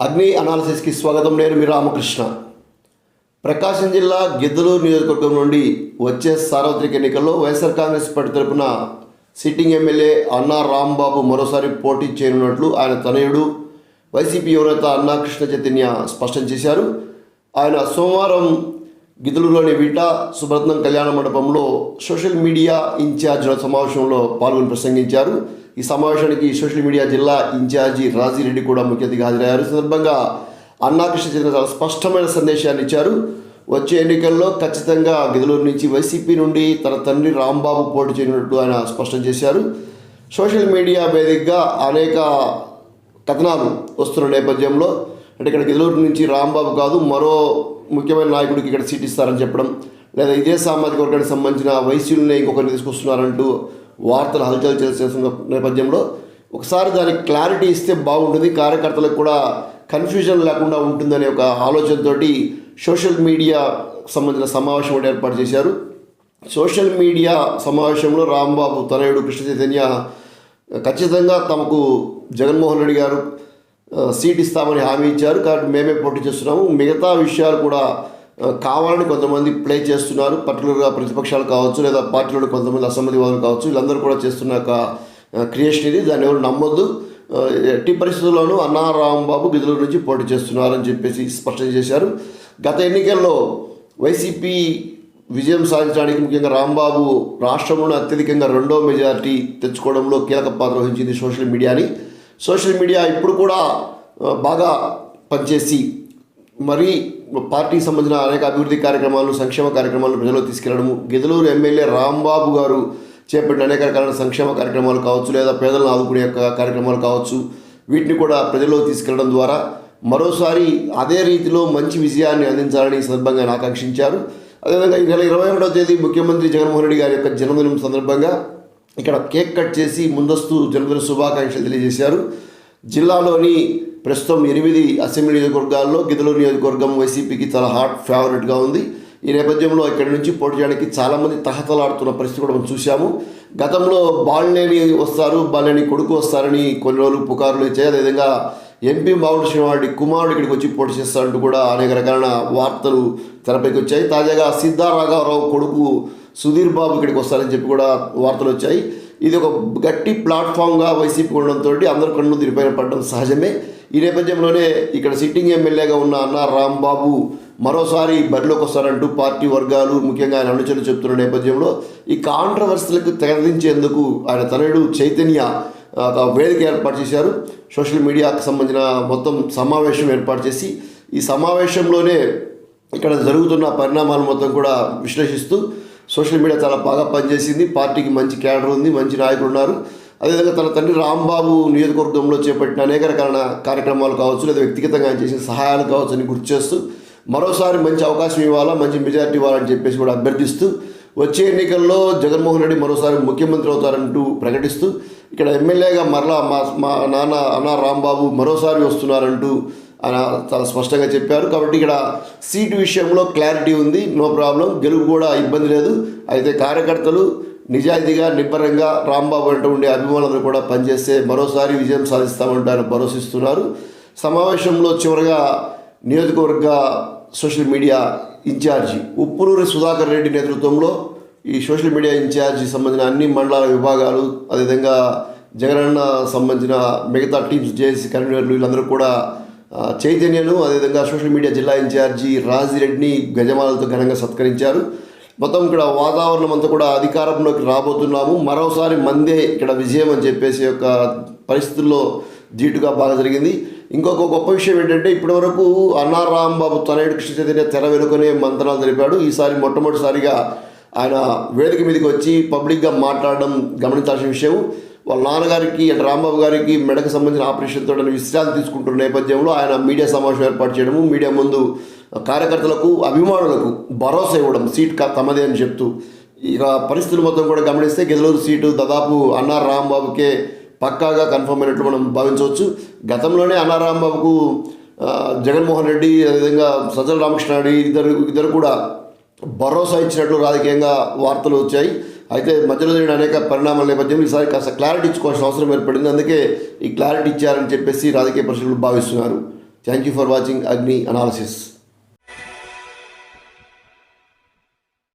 అగ్ని అనాలిసిస్కి స్వాగతం నేను మీ రామకృష్ణ. ప్రకాశం జిల్లా గిద్దలూరు నియోజకవర్గం నుండి వచ్చే సార్వత్రిక ఎన్నికల్లో వైఎస్ఆర్ కాంగ్రెస్ పార్టీ తరపున సిట్టింగ్ ఎమ్మెల్యే అన్నా రాంబాబు మరోసారి పోటీ చేయనున్నట్లు ఆయన తనయుడు వైసీపీ యువనేత అన్నా కృష్ణ చైతన్య స్పష్టం చేశారు. ఆయన సోమవారం గిద్దలూరులోని వీట సుబ్రత్నం కళ్యాణ మండపంలో సోషల్ మీడియా ఇన్ఛార్జ్ల సమావేశంలో పాల్గొని ప్రసంగించారు. ఈ సమావేశానికి సోషల్ మీడియా జిల్లా ఇన్ఛార్జి రాజీరెడ్డి కూడా ముఖ్య అతిథిగా హాజరయ్యారు. సందర్భంగా అన్నాకృష్ణ చెందిన చాలా స్పష్టమైన సందేశాన్ని ఇచ్చారు. వచ్చే ఎన్నికల్లో ఖచ్చితంగా గిదలూరు నుంచి వైసీపీ నుండి తన తండ్రి రాంబాబు పోటీ చేయనున్నట్టు ఆయన స్పష్టం చేశారు. సోషల్ మీడియా వేదికగా అనేక కథనాలు వస్తున్న నేపథ్యంలో అంటే ఇక్కడ గిదలూరు నుంచి రాంబాబు కాదు మరో ముఖ్యమైన నాయకుడికి ఇక్కడ సీట్ ఇస్తారని చెప్పడం లేదా ఇదే సామాజిక వర్గానికి సంబంధించిన వైశ్యుల్ని ఇంకొకరిని తీసుకొస్తున్నారంటూ వార్తలు హల్చల్ చేస్తున్న నేపథ్యంలో ఒకసారి దానికి క్లారిటీ ఇస్తే బాగుంటుంది. కార్యకర్తలకు కూడా కన్ఫ్యూజన్ లేకుండా ఉంటుందనే ఒక ఆలోచనతోటి సోషల్ మీడియా సంబంధించిన సమావేశం కూడా ఏర్పాటు చేశారు. సోషల్ మీడియా సమావేశంలో రాంబాబు తనయుడు కృష్ణ చైతన్య ఖచ్చితంగా తమకు జగన్మోహన్ రెడ్డి గారు సీట్ ఇస్తామని హామీ ఇచ్చారు. కాబట్టి మేమే పోటీ చేస్తున్నాము. మిగతా విషయాలు కూడా కావాలని కొంతమంది ప్లే చేస్తున్నారు. పర్టికులర్గా ప్రతిపక్షాలు కావచ్చు లేదా పార్టీలో కొంతమంది అసమ్మతివాదులు కావచ్చు వీళ్ళందరూ కూడా చేస్తున్న ఒక క్రియేషన్ ఇది. దాన్ని ఎవరు నమ్మొద్దు. ఎట్టి పరిస్థితుల్లోనూ అన్నా రాంబాబు గిదుల నుంచి పోటీ చేస్తున్నారని చెప్పేసి స్పష్టం చేశారు. గత ఎన్నికల్లో వైసీపీ విజయం సాధించడానికి ముఖ్యంగా రాంబాబు రాష్ట్రంలో అత్యధికంగా రెండో మెజారిటీ తెచ్చుకోవడంలో కీలక పాత్ర వహించింది సోషల్ మీడియాని. సోషల్ మీడియా ఇప్పుడు కూడా బాగా పనిచేసి మరీ పార్టీకి సంబంధించిన అనేక అభివృద్ధి కార్యక్రమాలు సంక్షేమ కార్యక్రమాలు ప్రజల్లో తీసుకెళ్ళడము. గిదలూరు ఎమ్మెల్యే రాంబాబు గారు చేపట్టిన అనేక రకాల సంక్షేమ కార్యక్రమాలు కావచ్చు లేదా పేదలను ఆదుకునే యొక్క కార్యక్రమాలు కావచ్చు. వీటిని కూడా ప్రజల్లో తీసుకెళ్ళడం ద్వారా మరోసారి అదే రీతిలో మంచి విజయాన్ని అందించాలని సందర్భంగా ఆకాంక్షించారు. అదేవిధంగా ఈ నెల ఇరవై ఒకటో తేదీ ముఖ్యమంత్రి జగన్మోహన్ రెడ్డి గారి యొక్క జన్మదినం సందర్భంగా ఇక్కడ కేక్ కట్ చేసి ముందస్తు జన్మదిన శుభాకాంక్షలు తెలియజేశారు. జిల్లాలోని ప్రస్తుతం ఎనిమిది అసెంబ్లీ నియోజకవర్గాల్లో గిదలూరు నియోజకవర్గం వైసీపీకి చాలా హాట్ ఫేవరెట్గా ఉంది. ఈ నేపథ్యంలో ఇక్కడి నుంచి పోటీ చేయడానికి చాలామంది తహతలాడుతున్న పరిస్థితి కూడా మనం చూశాము. గతంలో బాలినేని వస్తారు బాలినేని కొడుకు వస్తారని కొన్ని రోజులు పుకార్లు ఇచ్చాయి. అదేవిధంగా ఎంపీ మావుడు శ్రీనివాడి కుమారుడు ఇక్కడికి వచ్చి పోటీ చేస్తారంటూ కూడా అనేక రకాల వార్తలు తెరపైకి వచ్చాయి. తాజాగా సిద్ధారాఘవరావు కొడుకు సుధీర్ బాబు ఇక్కడికి వస్తారని చెప్పి కూడా వార్తలు వచ్చాయి. ఇది ఒక గట్టి ప్లాట్ఫామ్గా వైసీపీ ఉండడంతో అందరి కన్ను దీనిపైన పడడం సహజమే. ఈ నేపథ్యంలోనే ఇక్కడ సిట్టింగ్ ఎమ్మెల్యేగా ఉన్న అన్న రాంబాబు మరోసారి బరిలోకి వస్తారంటూ పార్టీ వర్గాలు ముఖ్యంగా ఆయన అనుచరులు చెప్తున్న నేపథ్యంలో ఈ కాంట్రవర్సీలకు తెరదించేందుకు ఆయన తనయుడు చైతన్య వేదిక ఏర్పాటు చేశారు. సోషల్ మీడియాకు సంబంధించిన మొత్తం సమావేశం ఏర్పాటు చేసి ఈ సమావేశంలోనే ఇక్కడ జరుగుతున్న పరిణామాలు మొత్తం కూడా విశ్లేషిస్తూ సోషల్ మీడియా చాలా బాగా పనిచేసింది. పార్టీకి మంచి క్యాడర్ ఉంది మంచి నాయకులు ఉన్నారు. అదేవిధంగా తన తండ్రి రాంబాబు నియోజకవర్గంలో చేపట్టిన అనేక రకాల కార్యక్రమాలు కావచ్చు లేదా వ్యక్తిగతంగా ఆయన చేసిన సహాయాలు కావచ్చు అని గుర్తు చేస్తూ మరోసారి మంచి అవకాశం ఇవ్వాలా మంచి మెజారిటీ ఇవ్వాలని చెప్పేసి కూడా అభ్యర్థిస్తూ వచ్చే ఎన్నికల్లో జగన్మోహన్ రెడ్డి మరోసారి ముఖ్యమంత్రి అవుతారంటూ ప్రకటిస్తూ ఇక్కడ ఎమ్మెల్యేగా మరలా మా మా నాన్న అన్న రాంబాబు మరోసారి వస్తున్నారంటూ ఆయన చాలా స్పష్టంగా చెప్పారు. కాబట్టి ఇక్కడ సీటు విషయంలో క్లారిటీ ఉంది నో ప్రాబ్లం. గెలుపు కూడా ఇబ్బంది లేదు. అయితే కార్యకర్తలు నిజాయితీగా నిబ్బరంగా రాంబాబు అంటూ ఉండే అభిమానులందరూ కూడా పనిచేస్తే మరోసారి విజయం సాధిస్తామంటూ ఆయన భరోసిస్తున్నారు. సమావేశంలో చివరగా నియోజకవర్గ social media in charge Uppunuri Sudhakar Reddy నేతృత్వంలో ఈ సోషల్ మీడియా ఇన్ఛార్జి సంబంధించిన అన్ని మండలాల విభాగాలు అదేవిధంగా జగనన్న సంబంధించిన మిగతా టీమ్స్ జేఏసీ కన్వీనర్లు వీళ్ళందరూ కూడా చైతన్యను అదేవిధంగా సోషల్ మీడియా జిల్లా ఇన్ఛార్జి రాజిరెడ్డిని గజమాలతో ఘనంగా సత్కరించారు. మొత్తం ఇక్కడ వాతావరణం అంతా కూడా అధికారంలోకి రాబోతున్నాము. మరోసారి మందే ఇక్కడ విజయం అని చెప్పేసి యొక్క పరిస్థితుల్లో ధీటుగా బాగా జరిగింది. ఇంకొక గొప్ప విషయం ఏంటంటే ఇప్పటివరకు అన్నారాంబాబు తనయుడు కృష్ణ చైతన్య తెర వెనుకనే మంత్రాలు తెలిపాడు ఈసారి మొట్టమొదటిసారిగా ఆయన వేదిక మీదకి వచ్చి పబ్లిక్గా మాట్లాడడం గమనించాల్సిన విషయం. వాళ్ళ నాన్నగారికి అంటే రాంబాబు గారికి మెడకు సంబంధించిన ఆపరేషన్తో ఆయన విశ్రాంతి తీసుకుంటున్న నేపథ్యంలో ఆయన మీడియా సమావేశం ఏర్పాటు చేయడము మీడియా ముందు కార్యకర్తలకు అభిమానులకు భరోసా ఇవ్వడం సీట్ తమదే అని చెప్తూ ఇక పరిస్థితులు మొత్తం కూడా గమనిస్తే గెదలూరు సీటు దాదాపు అన్నా రాంబాబుకే పక్కాగా కన్ఫర్మ్ అయినట్లు మనం భావించవచ్చు. గతంలోనే అన్నా రాంబాబుకు జగన్మోహన్ రెడ్డి అదేవిధంగా సజ్జల రామకృష్ణారెడ్డి ఇద్దరు ఇద్దరు కూడా భరోసా ఇచ్చినట్లు రాజకీయంగా వార్తలు వచ్చాయి. అయితే మధ్యలో జరిగిన అనేక పరిణామాల నేపథ్యంలో ఈసారి కాస్త క్లారిటీ ఇచ్చుకోవాల్సిన అవసరం ఏర్పడింది. అందుకే ఈ క్లారిటీ ఇచ్చారని చెప్పేసి రాజకీయ పరిశీలకులు భావిస్తున్నారు. Thank you for watching Agni analysis